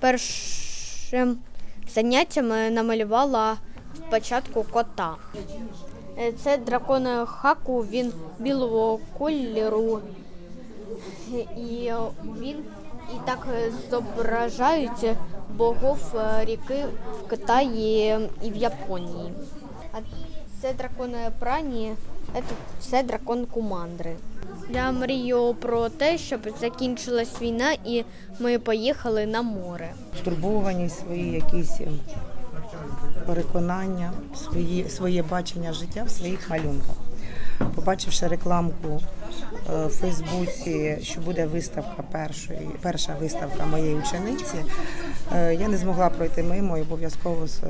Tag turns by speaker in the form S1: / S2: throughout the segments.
S1: Першим заняттям намалювала спочатку кота. Е, Це дракон хаку, він білого кольору. І він і так зображають богов е, ріки в Китаї і в Японії. А це дракон прані, це- дракон кумандри. Я мрію про те, щоб закінчилась війна і ми поїхали на море.
S2: стурбованість, свої якісь ем, переконання, свої, своє бачення життя в своїх малюнках. Побачивши рекламку е, в Фейсбуці, що буде виставка першої, перша виставка моєї учениці, е, я не змогла пройти мимо і обов'язково е,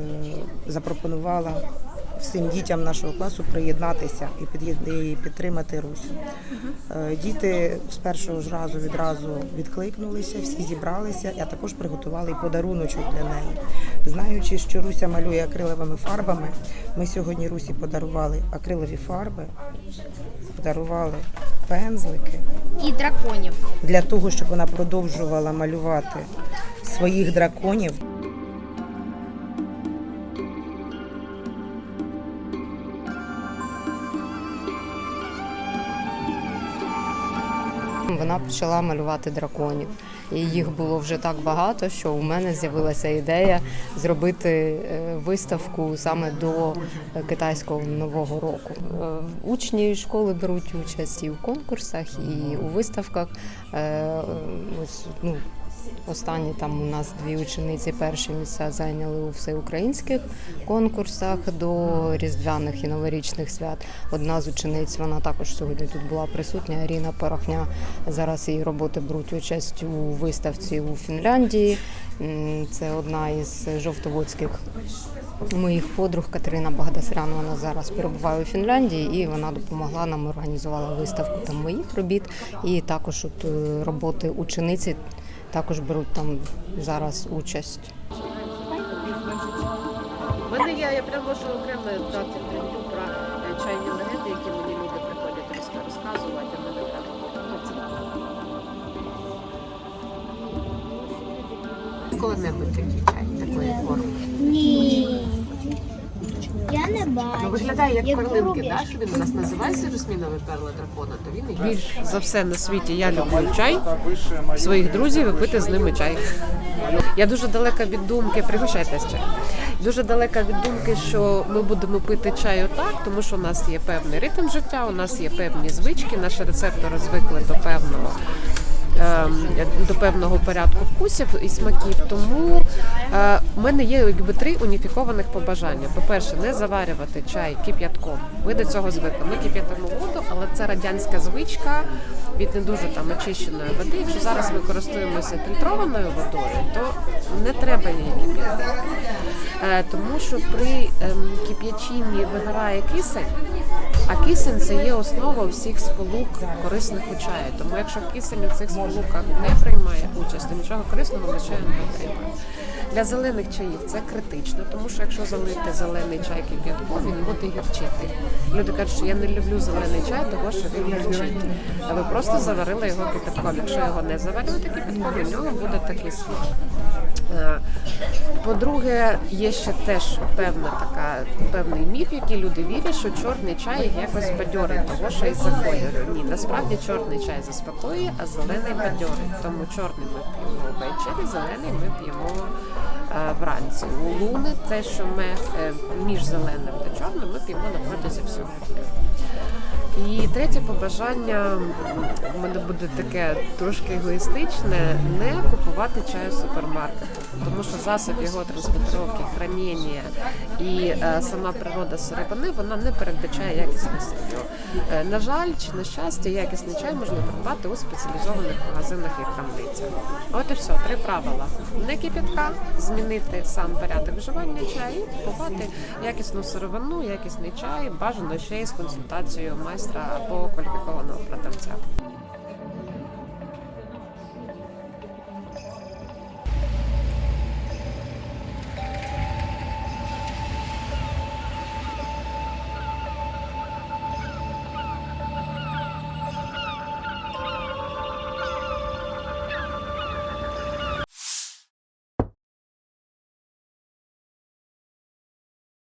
S2: запропонувала всім дітям нашого класу приєднатися і підтримати Русю. Е, Діти з першого ж разу відразу відкликнулися, всі зібралися, а також приготували подаруночок для неї. Знаючи, що Руся малює акриловими фарбами, ми сьогодні Русі подарували акрилові фарби, подарували пензлики
S1: І драконів.
S2: для того, щоб вона продовжувала малювати своїх драконів.
S3: Вона почала малювати драконів. І їх було вже так багато, що у мене з'явилася ідея зробити е, виставку саме до китайського нового року. Е, Учні школи беруть участь і в конкурсах, і у виставках. Е, Ось ну. Останні там у нас дві учениці перші місця зайняли у всеукраїнських конкурсах до різдвяних і новорічних свят. Одна з учениць вона також сьогодні тут була присутня. Аріна Порохня. Зараз її роботи беруть участь у виставці у Фінляндії. Це одна із жовтоводських моїх подруг Катерина Багдасарян. Вона зараз перебуває у Фінляндії і вона допомогла нам організувала виставку там моїх робіт. І також от е, роботи учениці також беруть там зараз участь.
S4: У мене є, я прямо можу окремо дати інтерв'ю про е, чайні легенди, які мені люди приходять розказувати, а мене прямо коли-небудь такий чай, такої форми.
S5: Ні. Я не бачу.
S4: Ну, виглядає як
S5: Як
S4: перлинки, да? що він у нас називається жасміновий перла дракона, то він і більш за все на світі я люблю чай, своїх друзів і пити з ними чай. Я дуже далека від думки, пригощайтесь чай. Дуже далека від думки, що ми будемо пити чай отак, тому що у нас є певний ритм життя, у нас є певні звички, наші рецептори звикли до певного. Ем, До певного порядку вкусів і смаків, тому е, в мене є якби три уніфікованих побажання. По-перше, не заварювати чай кип'ятком. Ми до цього звикли. Ми кип'ятимо воду, але це радянська звичка від не дуже там очищеної води. Якщо зараз ми користуємося фільтрованою водою, то не треба її кип'ятити. Е, Тому що при ем, кип'ячінні вигорає кисень, а кисень це є основа всіх сполук корисних у чаю. Тому якщо кисень у цих сполуках не приймає участь, то нічого корисного в чаю не отримає. Для зелених чаїв це критично, тому що якщо залити зелений чай кип'ятком, він буде гірчити. Люди кажуть, що я не люблю зелений чай, тому що він гірчить. А ви просто заварили його кипятком. Якщо його не заварювати кипятком, у нього буде такий смак. Е, По-друге, є ще теж певна така певний міф, який люди вірять, що чорний чай якось бадьорить, того що із за. Ні, насправді чорний чай заспокоює, а зелений бадьорить. Тому чорний ми п'ємо ввечері, зелений ми п'ємо вранці. У луни те, що ми е, між зеленим та чорним, ми п'ємо на протязі всього дня. І третє побажання в мене буде таке трошки егоїстичне: не купувати чай у супермаркету, тому що засіб його транспортировки, хранення і е, сама природа сировини вона не передбачає якісності. Е, На жаль, чи на щастя, якісний чай можна придбати у спеціалізованих магазинах і крамницях. От і все, три правила: не кипятка, змінити сам порядок вживання чаю, і купувати якісну сировину, якісний чай, бажано ще й з консультацією майстра або кваліфікованого продавця.